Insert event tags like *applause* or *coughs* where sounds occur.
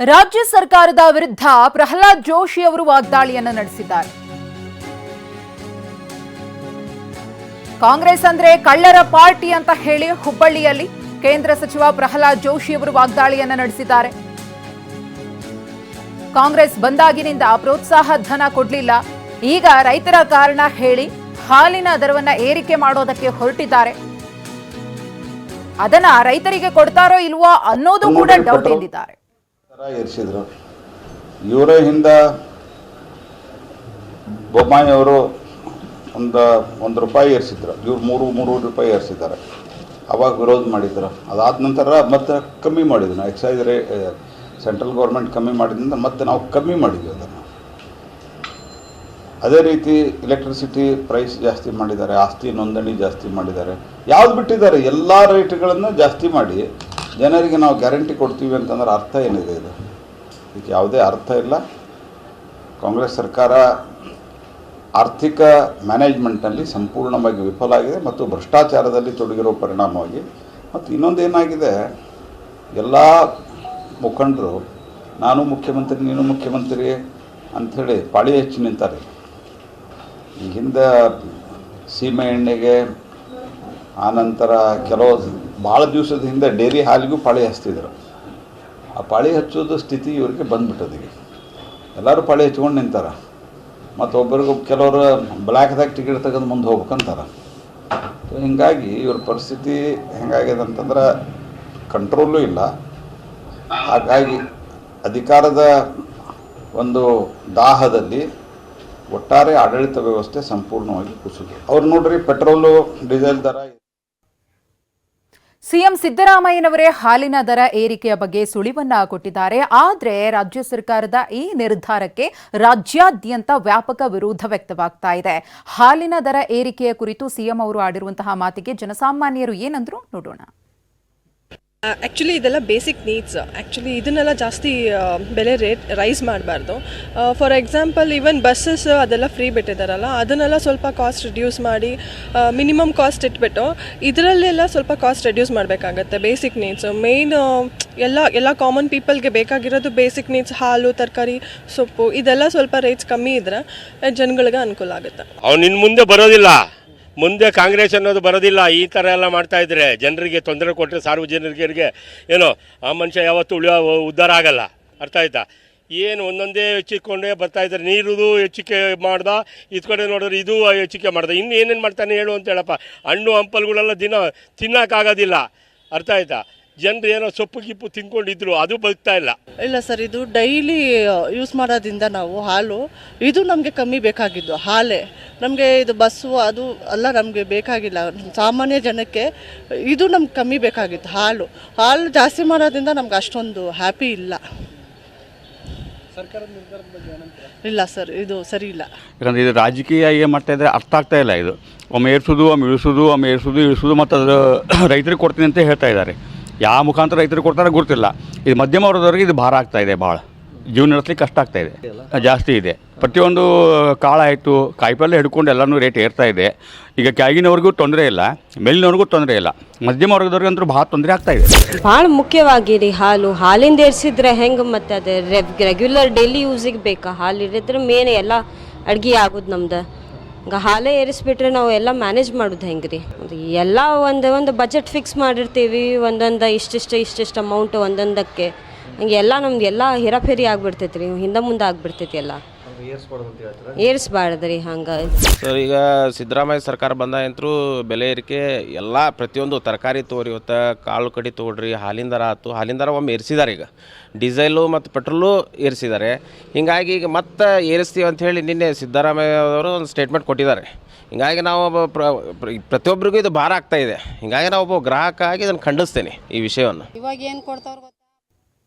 ರಾಜ್ಯ ಸರ್ಕಾರದ ವಿರುದ್ಧ ಪ್ರಹ್ಲಾದ್ ಜೋಶಿ ಅವರು ವಾಗ್ದಾಳಿಯನ್ನು ನಡೆಸಿದ್ದಾರೆ. ಕಾಂಗ್ರೆಸ್ ಅಂದ್ರೆ ಕಳ್ಳರ ಪಾರ್ಟಿ ಅಂತ ಹೇಳಿ ಹುಬ್ಬಳ್ಳಿಯಲ್ಲಿ ಕೇಂದ್ರ ಸಚಿವ ಪ್ರಹ್ಲಾದ್ ಜೋಶಿ ಅವರು ವಾಗ್ದಾಳಿಯನ್ನು ನಡೆಸಿದ್ದಾರೆ. ಕಾಂಗ್ರೆಸ್ ಬಂದಾಗಿನಿಂದ ಪ್ರೋತ್ಸಾಹ ಧನ ಕೊಡಲಿಲ್ಲ. ಈಗ ರೈತರ ಕಾರಣ ಹೇಳಿ ಹಾಲಿನ ದರವನ್ನ ಏರಿಕೆ ಮಾಡೋದಕ್ಕೆ ಹೊರಟಿದ್ದಾರೆ. ಅದನ್ನ ರೈತರಿಗೆ ಕೊಡ್ತಾರೋ ಇಲ್ವೋ ಅನ್ನೋದು ಕೂಡ ಡೌಟ್ ಎಂದಿದ್ದಾರೆ. ಏರಿಸಿದ್ರು. ಇವರೇ ಹಿಂದೆ ಬೊಮ್ಮಾಯಿ ಅವರು ಒಂದು ಒಂದು ರೂಪಾಯಿ ಏರಿಸಿದ್ರು. ಇವ್ರು ಮೂರು ಮೂರು ರೂಪಾಯಿ ಏರಿಸಿದ್ದಾರೆ. ಅವಾಗ ವಿರೋಧ ಮಾಡಿದ್ರು. ಅದಾದ ನಂತರ ಮತ್ತೆ ಕಮ್ಮಿ ಮಾಡಿದ್ರು. ನಾವು ಎಕ್ಸೈಸ್ ರೇ ಸೆಂಟ್ರಲ್ ಗೌರ್ಮೆಂಟ್ ಕಮ್ಮಿ ಮಾಡಿದ್ರಿಂದ ಮತ್ತೆ ನಾವು ಕಮ್ಮಿ ಮಾಡಿದ್ವಿ ಅದನ್ನು. ಅದೇ ರೀತಿ ಎಲೆಕ್ಟ್ರಿಸಿಟಿ ಪ್ರೈಸ್ ಜಾಸ್ತಿ ಮಾಡಿದ್ದಾರೆ. ಆಸ್ತಿ ನೋಂದಣಿ ಜಾಸ್ತಿ ಮಾಡಿದ್ದಾರೆ. ಯಾವ್ದು ಬಿಟ್ಟಿದ್ದಾರೆ? ಎಲ್ಲ ರೇಟ್ಗಳನ್ನು ಜಾಸ್ತಿ ಮಾಡಿ ಜನರಿಗೆ ನಾವು ಗ್ಯಾರಂಟಿ ಕೊಡ್ತೀವಿ ಅಂತಂದ್ರೆ ಅರ್ಥ ಏನಿದೆ ಇದು? ಇದಕ್ಕೆ ಯಾವುದೇ ಅರ್ಥ ಇಲ್ಲ. ಕಾಂಗ್ರೆಸ್ ಸರ್ಕಾರ ಆರ್ಥಿಕ ಮ್ಯಾನೇಜ್ಮೆಂಟ್ನಲ್ಲಿ ಸಂಪೂರ್ಣವಾಗಿ ವಿಫಲ ಆಗಿದೆ ಮತ್ತು ಭ್ರಷ್ಟಾಚಾರದಲ್ಲಿ ತೊಡಗಿರೋ ಪರಿಣಾಮವಾಗಿ. ಮತ್ತು ಇನ್ನೊಂದು ಏನಾಗಿದೆ, ಎಲ್ಲ ಮುಖಂಡರು, ನಾನು ಮುಖ್ಯಮಂತ್ರಿ, ನೀನು ಮುಖ್ಯಮಂತ್ರಿ ಅಂಥೇಳಿ ಪಾಳಿ ಹೆಚ್ಚು ನಿಂತಾರೆ. ಈ ಹಿಂದೆ ಸೀಮೆ ಎಣ್ಣೆಗೆ ಆನಂತರ ಕೆಲವು ಭಾಳ ದಿವಸದ ಹಿಂದೆ ಡೇರಿ ಹಾಲಿಗೂ ಪಾಳಿ ಹಚ್ತಿದ್ರು. ಆ ಪಾಳಿ ಹಚ್ಚೋದು ಸ್ಥಿತಿ ಇವರಿಗೆ ಬಂದುಬಿಟ್ಟದೀಗ ಎಲ್ಲರೂ ಪಾಳಿ ಹಚ್ಕೊಂಡು ನಿಂತಾರೆ. ಮತ್ತು ಒಬ್ಬರಿಗೂ ಕೆಲವರು ಬ್ಲ್ಯಾಕ್ದಾಗ ಟಿಕೆಟ್ ತೆಗೆದು ಮುಂದೆ ಹೋಗ್ಬೇಕಂತಾರೆ. ಸೊ ಹೀಗಾಗಿ ಇವ್ರ ಪರಿಸ್ಥಿತಿ ಹೆಂಗಾಗಿದೆ ಅಂತಂದ್ರೆ ಕಂಟ್ರೋಲು ಇಲ್ಲ. ಹಾಗಾಗಿ ಅಧಿಕಾರದ ಒಂದು ದಾಹದಲ್ಲಿ ಒಟ್ಟಾರೆ ಆಡಳಿತ ವ್ಯವಸ್ಥೆ ಸಂಪೂರ್ಣವಾಗಿ ಕುಸಿದು. ಅವ್ರು ನೋಡ್ರಿ ಪೆಟ್ರೋಲು ಡೀಸೆಲ್ ದರ ಸಿಎಂ ಸಿದ್ದರಾಮಯ್ಯನವರೇ ಹಾಲಿನ ದರ ಏರಿಕೆಯ ಬಗ್ಗೆ ಸುಳಿವನ್ನ ಕೊಟ್ಟಿದ್ದಾರೆ. ಆದರೆ ರಾಜ್ಯ ಸರ್ಕಾರದ ಈ ನಿರ್ಧಾರಕ್ಕೆ ರಾಜ್ಯಾದ್ಯಂತ ವ್ಯಾಪಕ ವಿರೋಧ ವ್ಯಕ್ತವಾಗ್ತಾ ಇದೆ. ಹಾಲಿನ ದರ ಏರಿಕೆಯ ಕುರಿತು ಸಿಎಂ ಅವರು ಆಡಿರುವಂತಹ ಮಾತಿಗೆ ಜನಸಾಮಾನ್ಯರು ಏನಂದ್ರು ನೋಡೋಣ. ಆ್ಯಕ್ಚುಲಿ ಇದೆಲ್ಲ ಬೇಸಿಕ್ ನೀಡ್ಸ್ ಆ್ಯಕ್ಚುಲಿ ಇದನ್ನೆಲ್ಲ ಜಾಸ್ತಿ ಬೆಲೆ ರೇಟ್ ರೈಸ್ ಮಾಡಬಾರ್ದು. ಫಾರ್ ಎಕ್ಸಾಂಪಲ್ ಈವನ್ ಬಸ್ಸಸ್ ಅದೆಲ್ಲ ಫ್ರೀ ಬಿಟ್ಟಿದ್ದಾರಲ್ಲ ಅದನ್ನೆಲ್ಲ ಸ್ವಲ್ಪ ಕಾಸ್ಟ್ ರಿಡ್ಯೂಸ್ ಮಾಡಿ ಮಿನಿಮಮ್ ಕಾಸ್ಟ್ ಇಟ್ಬಿಟ್ಟು ಇದರಲ್ಲೆಲ್ಲ ಸ್ವಲ್ಪ ಕಾಸ್ಟ್ ರೆಡ್ಯೂಸ್ ಮಾಡಬೇಕಾಗತ್ತೆ ಬೇಸಿಕ್ ನೀಡ್ಸ್ ಮೇಯ್ನ್ ಎಲ್ಲ ಎಲ್ಲ ಕಾಮನ್ ಪೀಪಲ್ಗೆ ಬೇಕಾಗಿರೋದು ಬೇಸಿಕ್ ನೀಡ್ಸ್ ಹಾಲು, ತರಕಾರಿ, ಸೊಪ್ಪು, ಇದೆಲ್ಲ ಸ್ವಲ್ಪ ರೇಟ್ಸ್ ಕಮ್ಮಿ ಇದ್ರೆ ಜನಗಳಿಗೆ ಅನುಕೂಲ ಆಗುತ್ತೆ. ಅವ್ನು ಇನ್ನು ಮುಂದೆ ಬರೋದಿಲ್ಲ. ಮುಂದೆ ಕಾಂಗ್ರೆಸ್ ಅನ್ನೋದು ಬರೋದಿಲ್ಲ, ಈ ಥರ ಎಲ್ಲ ಮಾಡ್ತಾ ಇದ್ರೆ ಜನರಿಗೆ ತೊಂದರೆ ಕೊಟ್ಟರೆ ಸಾರ್ವಜನಿಕರಿಗೆ ಏನೋ ಆ ಮನುಷ್ಯ ಯಾವತ್ತೂ ಉಳಿಯೋ ಉದ್ಧಾರ ಆಗಲ್ಲ. ಅರ್ಥ ಆಯ್ತಾ? ಏನು ಒಂದೊಂದೇ ಹೆಚ್ಚಿಕೊಂಡೇ ಬರ್ತಾ ಇದ್ದಾರೆ. ನೀರುದು ಹೆಚ್ಚಿಕೆ ಮಾಡ್ದ, ಇದು ಕಡೆ ನೋಡಿದ್ರೆ ಇದು ಹೆಚ್ಚಿಕೆ ಮಾಡ್ದ. ಇನ್ನು ಏನೇನು ಮಾಡ್ತಾನೆ ಹೇಳು ಅಂತ ಹೇಳಪ್ಪ. ಹಣ್ಣು, ಹಂಪಲುಗಳೆಲ್ಲ ದಿನ ತಿನ್ನೋಕ್ಕಾಗೋದಿಲ್ಲ. ಅರ್ಥ ಆಯ್ತಾ? ಜನರು ಏನೋ ಸೊಪ್ಪು ಗಿಪ್ಪು ತಿನ್ಕೊಂಡಿದ್ರು, ಅದು ಬದುಕ್ತಾ ಇಲ್ಲ. ಇಲ್ಲ ಸರ್, ಇದು ಡೈಲಿ ಯೂಸ್ ಮಾಡೋದ್ರಿಂದ ನಾವು ಹಾಲು, ಇದು ನಮಗೆ ಕಮ್ಮಿ ಬೇಕಾಗಿದ್ದು, ಹಾಲೇ. ನಮಗೆ ಇದು ಬಸ್ಸು ಅದು ಎಲ್ಲ ನಮಗೆ ಬೇಕಾಗಿಲ್ಲ. ಸಾಮಾನ್ಯ ಜನಕ್ಕೆ ಇದು ನಮ್ಗೆ ಕಮ್ಮಿ ಬೇಕಾಗಿತ್ತು ಹಾಲು. ಹಾಲು ಜಾಸ್ತಿ ಮಾಡೋದ್ರಿಂದ ನಮ್ಗೆ ಅಷ್ಟೊಂದು ಹ್ಯಾಪಿ ಇಲ್ಲ. ಇಲ್ಲ ಸರ್ ಇದು ಸರಿ ಇಲ್ಲ. ಯಾಕಂದರೆ ಇದು ರಾಜಕೀಯ ಏನು ಮಾಡ್ತಾ ಇದ್ರೆ ಅರ್ಥ ಆಗ್ತಾ ಇಲ್ಲ ಇದು. ಒಮ್ಮೆ ಏರ್ಸೋದು ಒಮ್ಮೆ ಇಳಿಸೋದು ಒಮ್ಮೆ ಏರ್ಸೋದು ಇಳಿಸೋದು ಮತ್ತು ಅದರ *coughs* ರೈತರಿಗೆ ಕೊಡ್ತೀನಿ ಅಂತ ಹೇಳ್ತಾ ಇದ್ದಾರೆ. ಯಾವ ಮುಖಾಂತರ ರೈತರಿಗೆ ಕೊಡ್ತಾರೆ ಗೊತ್ತಿಲ್ಲ. ಇದು ಮಧ್ಯಮ ವರ್ಗದವರಿಗೆ ಇದು ಭಾರ ಆಗ್ತಾ ಇದೆ ಭಾಳ ಜೀವನ ನಡೆಸ್ಲಿಕ್ಕೆ ಕಷ್ಟ ಆಗ್ತಾ ಇದೆ. ಜಾಸ್ತಿ ಇದೆ. ಪ್ರತಿಯೊಂದು ಕಾಳಾಯಿತು ಕಾಯಿಪಲ್ಲೆ ಹಿಡ್ಕೊಂಡು ಎಲ್ಲನೂ ರೇಟ್ ಏರ್ತಾ ಇದೆ. ಈಗ ಕೆಳಗಿನವ್ರಿಗೂ ತೊಂದರೆ ಇಲ್ಲ, ಮೇಲಿನವ್ರಿಗೂ ತೊಂದರೆ ಇಲ್ಲ. ಮಧ್ಯಮ ವರ್ಗದವ್ರಿಗಂತೂ ಭಾಳ ತೊಂದರೆ ಆಗ್ತಾ ಇದೆ. ಭಾಳ ಮುಖ್ಯವಾಗಿ ರೀ ಹಾಲು. ಹಾಲಿಂದ ಏರ್ಸಿದ್ರೆ ಹೆಂಗೆ ಮತ್ತು ಅದು ರೆಗ್ಯುಲರ್ ಡೈಲಿ ಯೂಸಿಗೆ ಬೇಕಾ? ಹಾಲು ಇರಿದ್ರೆ ಮೇನ್ ಎಲ್ಲ ಅಡ್ಗೆ ಆಗೋದು ನಮ್ದು. ಈಗ ಹಾಲೇ ಏರಿಸ್ಬಿಟ್ರೆ ನಾವು ಎಲ್ಲ ಮ್ಯಾನೇಜ್ ಮಾಡೋದು ಹೆಂಗೆ ರೀ ಎಲ್ಲ ಒಂದು ಒಂದು ಬಜೆಟ್ ಫಿಕ್ಸ್ ಮಾಡಿರ್ತೀವಿ, ಒಂದೊಂದು ಇಷ್ಟಿಷ್ಟು ಇಷ್ಟಿಷ್ಟು ಅಮೌಂಟ್ ಒಂದೊಂದಕ್ಕೆ. ಹಂಗೆ ಎಲ್ಲ ನಮ್ದು ಎಲ್ಲ ಹೇರಾಫೇರಿ ಆಗ್ಬಿಡ್ತೈತೆ ರೀ ಹಿಂದೆ ಮುಂದೆ ಆಗ್ಬಿಡ್ತೈತಿ ಎಲ್ಲ. ಏರಿಸ್ಬಾರ್ದು ರೀ ಹಂಗೆ. ಸರ್ ಈಗ ಸಿದ್ದರಾಮಯ್ಯ ಸರ್ಕಾರ ಬಂದಾಗಂತರೂ ಬೆಲೆ ಏರಿಕೆ ಎಲ್ಲ ಪ್ರತಿಯೊಂದು ತರಕಾರಿ ತೋರಿ ಇವತ್ತು ಕಾಳು ಕಡಿ ತೊಗೊಳ್ರಿ ಹಾಲಿನ ದರ ಆಯ್ತು ಹಾಲಿನ ದರ ಒಮ್ಮೆ ಏರಿಸಿದ್ದಾರೆ ಈಗ. ಡೀಸೆಲು ಮತ್ತು ಪೆಟ್ರೋಲು ಏರಿಸಿದ್ದಾರೆ. ಹೀಗಾಗಿ ಈಗ ಮತ್ತೆ ಏರಿಸ್ತೀವಿ ಅಂತ ಹೇಳಿ ನಿನ್ನೆ ಸಿದ್ದರಾಮಯ್ಯ ಅವರು ಒಂದು ಸ್ಟೇಟ್ಮೆಂಟ್ ಕೊಟ್ಟಿದ್ದಾರೆ. ಹೀಗಾಗಿ ನಾವು ಒಬ್ಬ ಪ್ರ ಪ್ರ- ಪ್ರತಿಯೊಬ್ಬರಿಗೂ ಇದು ಭಾರ ಆಗ್ತಾ ಇದೆ. ಹೀಗಾಗಿ ನಾವು ಒಬ್ಬ ಗ್ರಾಹಕ ಆಗಿ ಇದನ್ನು ಖಂಡಿಸ್ತೇನೆ ಈ ವಿಷಯವನ್ನು. ಇವಾಗ ಏನು ಕೊಡ್ತಾವ್ರ